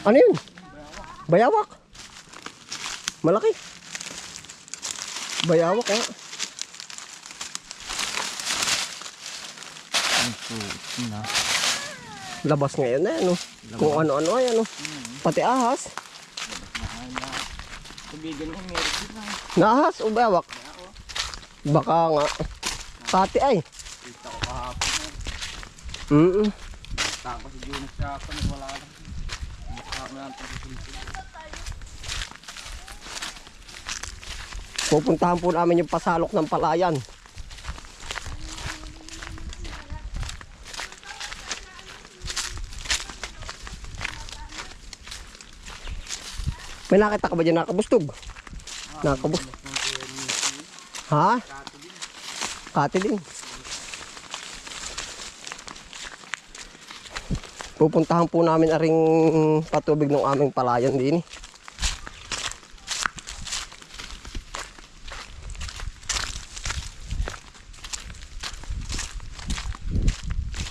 Ano yun? Bayawak. Malaki. Bayawak eh. Ang puti na. Labas ngayon na ano. Kung ano-ano ay ano. Pati ahas. Tubigan niya, meron din na. Naahas o bayawak? Baka nga. Pati ay. Kita ko kahapon. Mm Tapos si Jonas sa akin, wala lang. Pupuntahan po namin yung pasalok ng palayan. May nakita ka ba dyan nakabustog? Nakabus. Ha? Kati din. Pupuntahan po namin aring patubig ng aming palayan din. eh.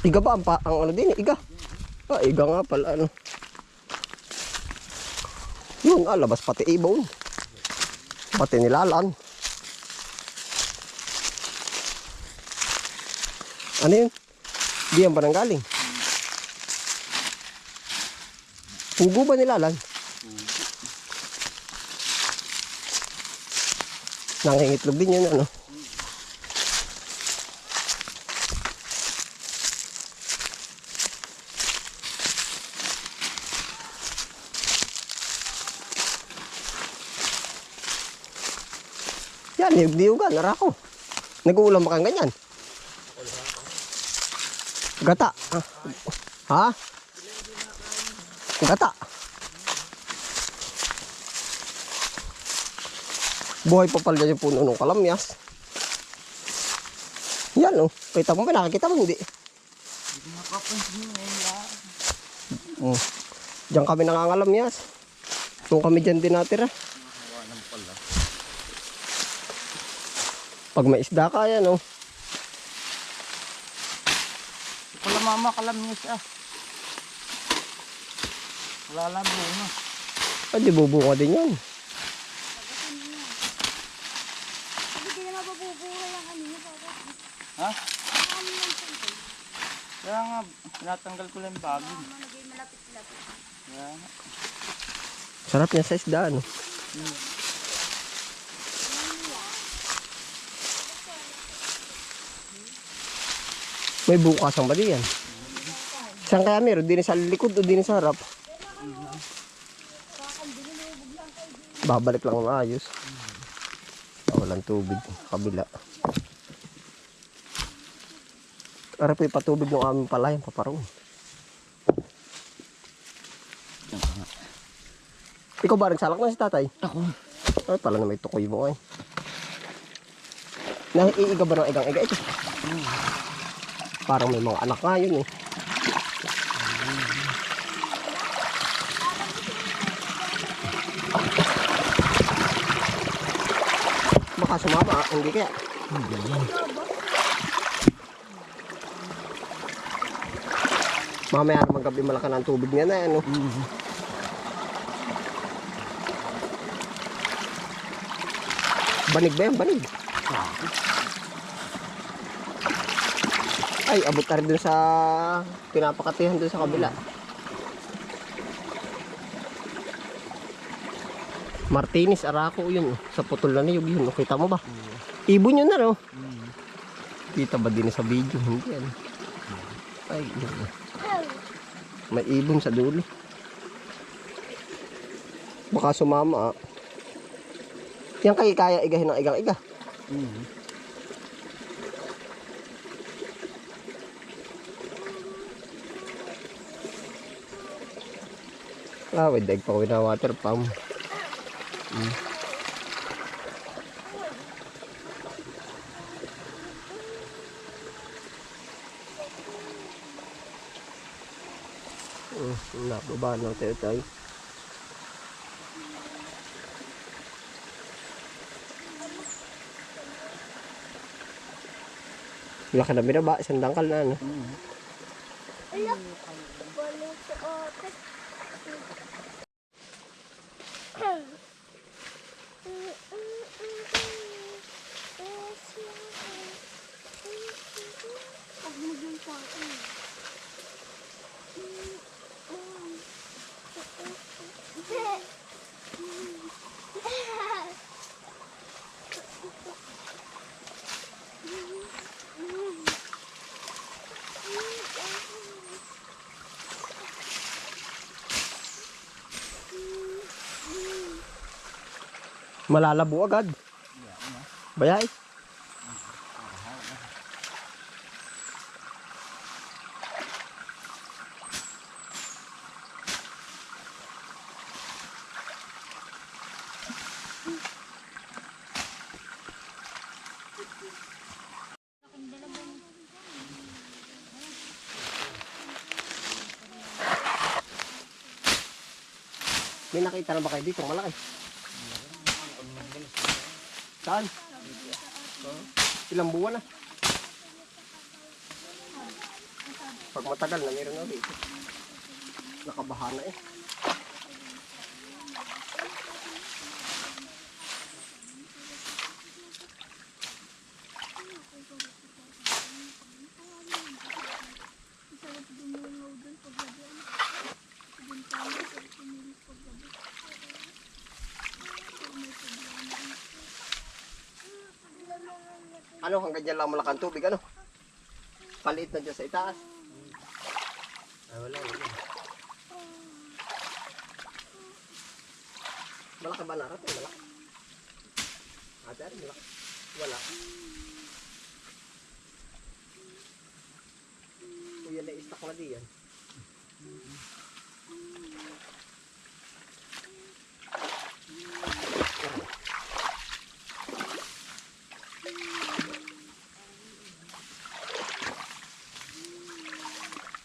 Iga ba ang, pa, ang ano din? Iga. Ah, iga nga pala ano. Yun, ah, labas pati ibon. Pati nilalan. Ano yun? Diyan ba nang galing? Pugo ba nilalan? Nangingitlog din yun, ano? Yan, niyog-niyugan, narako. Nag-uulam ba ganyan? Gata. Ah. Ha? Gata. Buhay pa pala yung puno ng kalamyas. Yan oh. Kita mo ba? Nakakita mo hindi? Hindi makapansin lang. Oh. Diyan kami nangangalamyas. Nung kami dyan din natira. Pag may isda ka, yan oh. Wala mama, kalam niya lang bunga. Ay, di bubunga din yan. Hindi na mabubuhay ang ano niya. Papa. Ha? Ano lang siya ito? Kaya nga, tinatanggal ko lang yung bagay. Ano naging malapit-lapit. Kaya nga. Sarap niya sa isda, ano. May bukas ang bali yan. Saan kaya meron? Din sa likod o din sa harap? Babalik lang maayos. Walang tubig. Kabila. Para po ipatubig ng aming palayan paparong. Ikaw ba rin salak na si tatay? Ako. Ay, pala na may tukoy mo ay. Naiiga ba ng igang-iga ito? Parang may mga anak nga yun eh. Sumama, hindi kaya. Mamaya naman gabi malaki ng tubig niya na ano. Banig ba yan? Banig. Ay, abot na rin dun sa pinapakatihan dun sa kabila. Martinez, Araco yun. Sa putol na niyog yun. oh. Kita mo ba? Ibon yun na no? Kita ba din sa video? Hindi yan. Ay, yun. May ibon sa dulo. Baka sumama ah. Yan kay kaya igahin ng igang-iga. Ah, with egg pa ko na water pump. Mm. Mm, nababa ng tayo tayo. Laki na binaba, isang dangkal na ano. Ala, Malalabo agad. Bayay. May nakita na ba kayo dito? Malaki. Saan? Ilang buwan na. Pag matagal na meron na dito. Nakabaha na eh. Ano hanggang dyan lang malakang tubig ano? Paliit na dyan sa itaas. Ay wala wala. Malaki ba narat eh? Malaki. Ate malaki. Wala. O yan na istak na diyan.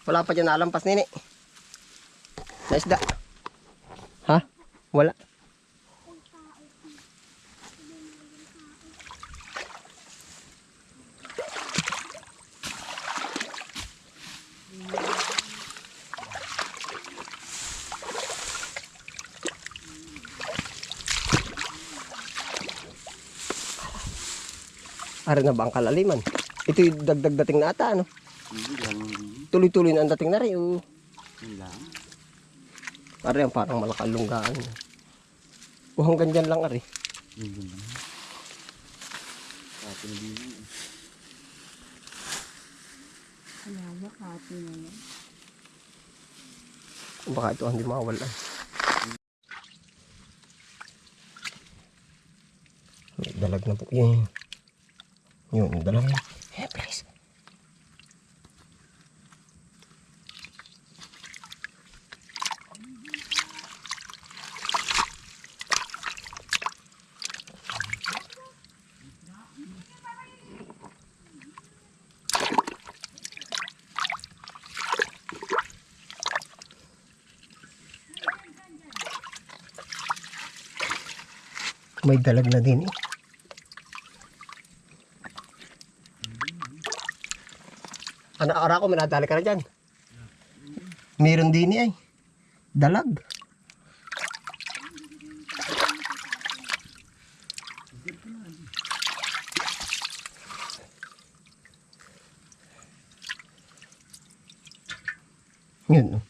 Wala pa dyan nalampas nini. Na isda. Ha? Wala. Ari na ba ang kalaliman? Ito yung dagdag dating na ata, ano? Hindi. Tuloy-tuloy na ang dating na rin. oh. Ari ang parang malakalunggaan. O hanggang dyan lang, Ari. Lang. Pati na din yun. Baka ito hindi mawala. May dalag na po. Yun. Yun, dalag na. Eh, please. May dalag na din eh. Ano, ara ko, manadali ka na dyan. Meron din eh. Dalag. Yun. oh.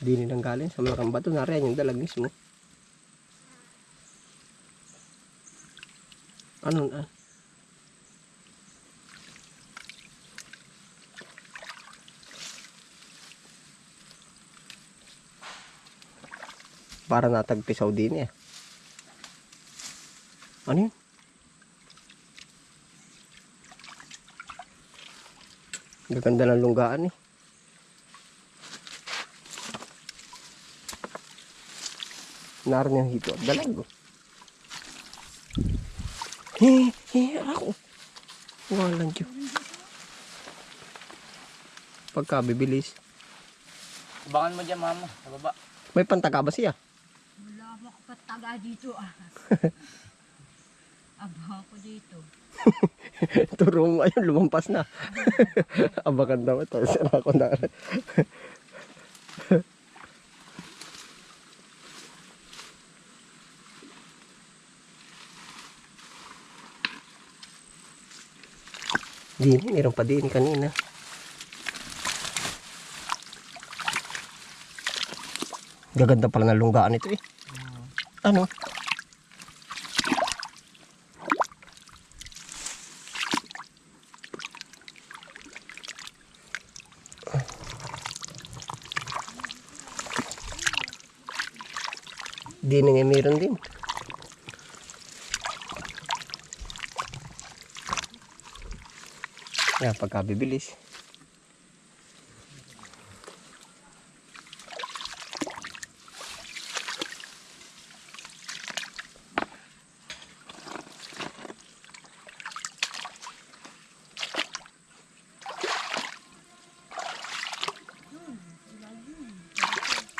Di nilang galing sa malakang bato. Nariyan yung dalag mismo. Ano na? Para natagpisaw din eh. Ano yun? Gaganda ng lunggaan eh. Naroon yung hito at dalag. oh. He, he, ako. Walang Diyo. Pagka bibilis. Abangan mo dyan, mama. Sa baba. May pantaga ba siya? Wala mo taga dito ah. Aba ako dito. Turo mo ayun, lumampas na. Abakan daw ito. Sira ko na. Di, meron pa din kanina. Gaganda pala ng lunggaan ito eh. Ano? Di na nga meron din. Yan, pagkabibilis.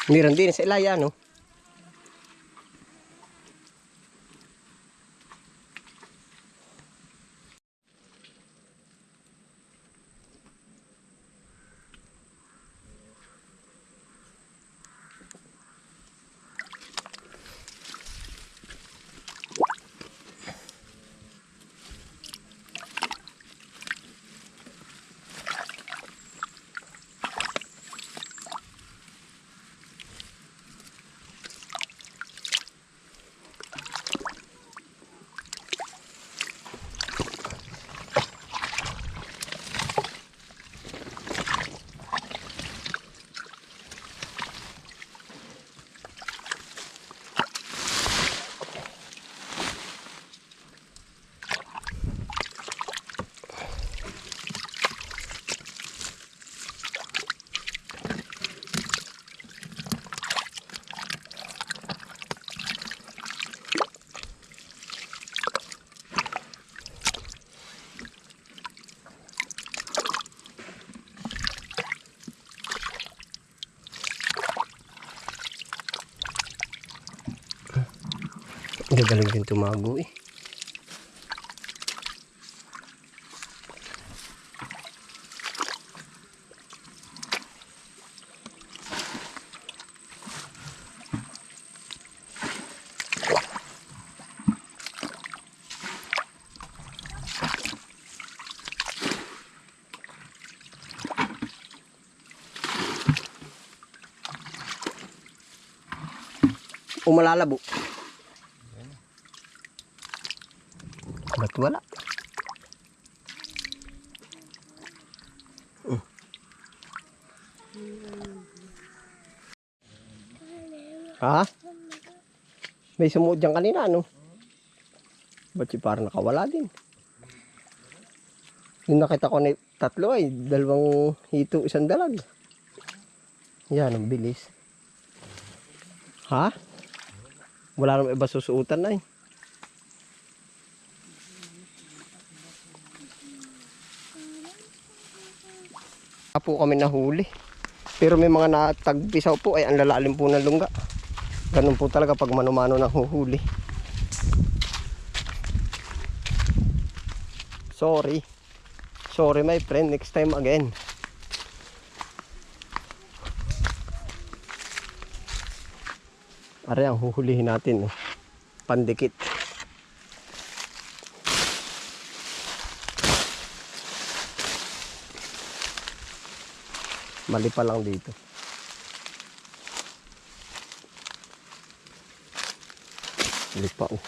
Meron din sa Ilaya, no? Gagaling din tumago eh. Umalalabo. Ba't wala? Hmm. Ha? May sumuot dyan kanina, ano? Ba't si parang nakawala din? Yung nakita ko na tatlo ay dalawang hito, isang dalag. Yan, ang bilis. Ha? Wala namang iba susuotan na eh. Po kami nahuli. Pero may mga natagpisaw po ay ang lalalim po ng lungga. Ganun po talaga pag manumano na huhuli. Sorry. Sorry my friend, next time again. Are ang huhulihin natin. Oh. Pandikit. Mali pa lang dito. Mali pa oh.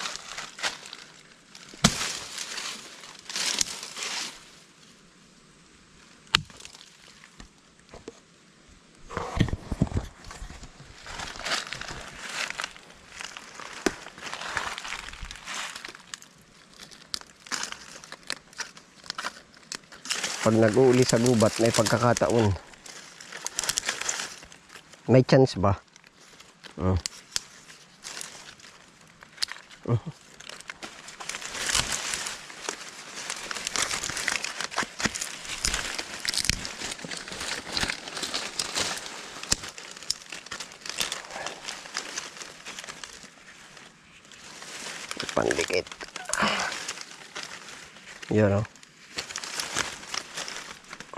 Pag nag-uuli sa gubat, may pagkakataon. May chance ba? Oh. Oh. Pandikit. Yan o.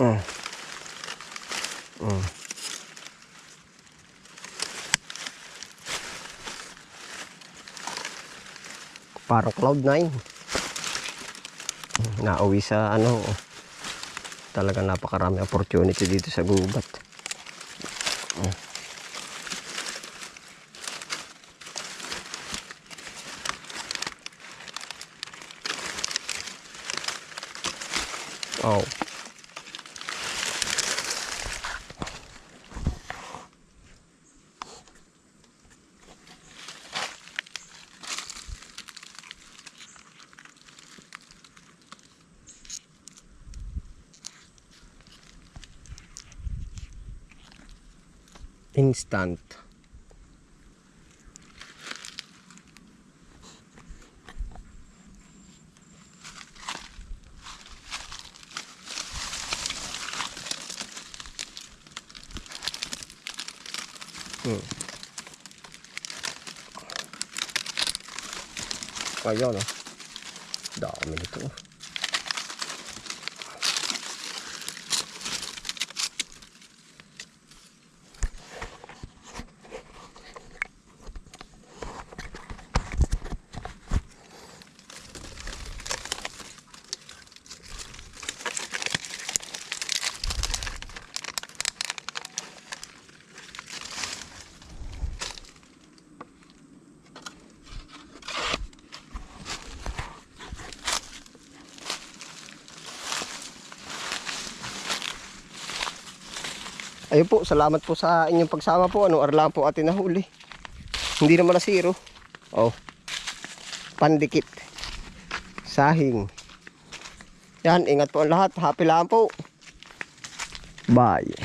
Mm. Mm. Parang cloud nine. Nauwi sa ano. Talaga napakarami opportunity dito sa gubat. Oh. Instant. Hmm. Ayun oh. Dami nito. Ayun po, salamat po sa inyong pagsama po. Ano, arlang po atin nahuli. Hindi naman na zero. Oh. Pandikit. Sahing. Yan, ingat po ang lahat. Happy lang po. Bye.